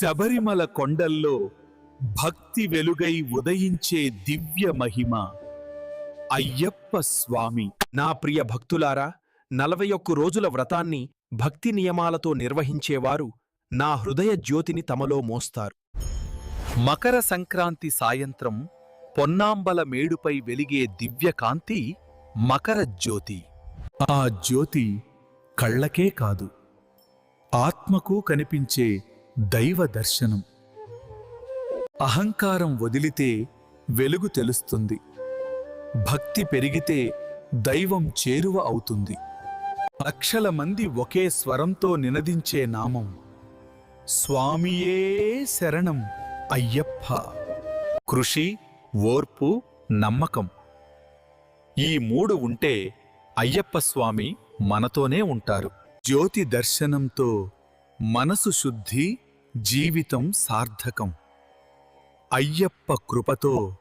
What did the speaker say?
శబరిమల కొండల్లో భక్తి వెలుగై ఉదయించే దివ్య మహిమ. అయ్యప్ప స్వామి. నా ప్రియ భక్తులారా నలభై ఒక్క రోజుల వ్రతాన్ని భక్తి నియమాలతో నిర్వహించేవారు నా హృదయ జ్యోతిని తమలో మోస్తారు. మకర సంక్రాంతి సాయంత్రం పొన్నాంబల మేడుపై వెలిగే దివ్యకాంతి మకర జ్యోతి. ఆ జ్యోతి కళ్ళకే కాదు ఆత్మకు కనిపించే దైవ దర్శనం. అహంకారం వదిలితే వెలుగు తెలుస్తుంది. భక్తి పెరిగితే దైవం చేరువ అవుతుంది. లక్షల మంది ఒకే స్వరంతో నినదించే నామం. స్వామియే శరణం అయ్యప్ప. కృషి ఓర్పు నమ్మకం. ఈ మూడు ఉంటే అయ్యప్ప స్వామి మనతోనే ఉంటారు. జ్యోతి దర్శనంతో మనసు శుద్ధి జీవితం సార్థకం. అయ్యప్ప కృపతో